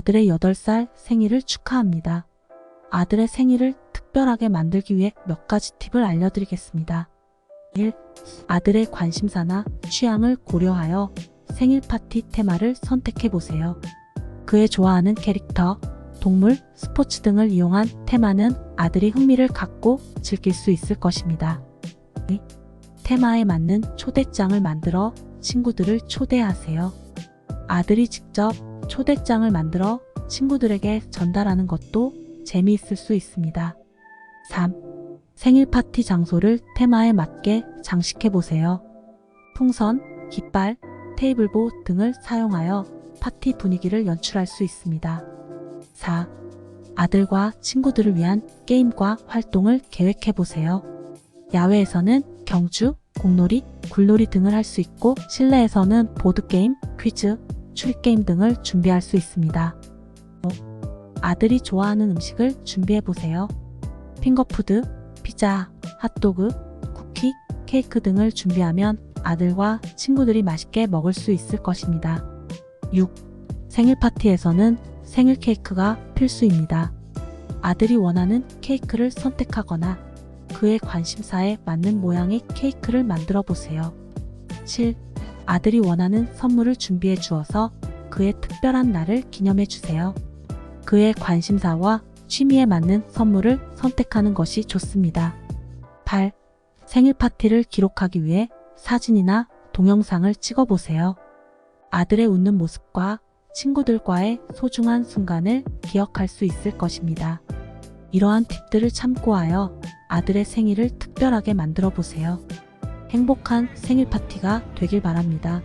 아들의 8살 생일을 축하합니다. 아들의 생일을 특별하게 만들기 위해 몇 가지 팁을 알려드리겠습니다. 1. 아들의 관심사나 취향을 고려하여 생일 파티 테마를 선택해 보세요. 그의 좋아하는 캐릭터, 동물, 스포츠 등을 이용한 테마는 아들이 흥미를 갖고 즐길 수 있을 것입니다. 2. 테마에 맞는 초대장을 만들어 친구들을 초대하세요. 아들이 직접 초대장을 만들어 친구들에게 전달하는 것도 재미있을 수 있습니다. 3. 생일 파티 장소를 테마에 맞게 장식해 보세요. 풍선, 깃발, 테이블보 등을 사용하여 파티 분위기를 연출할 수 있습니다. 4. 아들과 친구들을 위한 게임과 활동을 계획해 보세요. 야외에서는 경주, 공놀이, 굴놀이 등을 할 수 있고 실내에서는 보드게임, 퀴즈, 추리게임 등을 준비할 수 있습니다. 아들이 좋아하는 음식을 준비해 보세요. 핑거푸드, 피자, 핫도그, 쿠키, 케이크 등을 준비하면 아들과 친구들이 맛있게 먹을 수 있을 것입니다. 6. 생일 파티에서는 생일 케이크가 필수입니다. 아들이 원하는 케이크를 선택하거나 그의 관심사에 맞는 모양의 케이크를 만들어 보세요. 7. 아들이 원하는 선물을 준비해 주어서 그의 특별한 날을 기념해 주세요. 그의 관심사와 취미에 맞는 선물을 선택하는 것이 좋습니다. 8. 생일 파티를 기록하기 위해 사진이나 동영상을 찍어 보세요. 아들의 웃는 모습과 친구들과의 소중한 순간을 기억할 수 있을 것입니다. 이러한 팁들을 참고하여 아들의 생일을 특별하게 만들어 보세요. 행복한 생일 파티가 되길 바랍니다.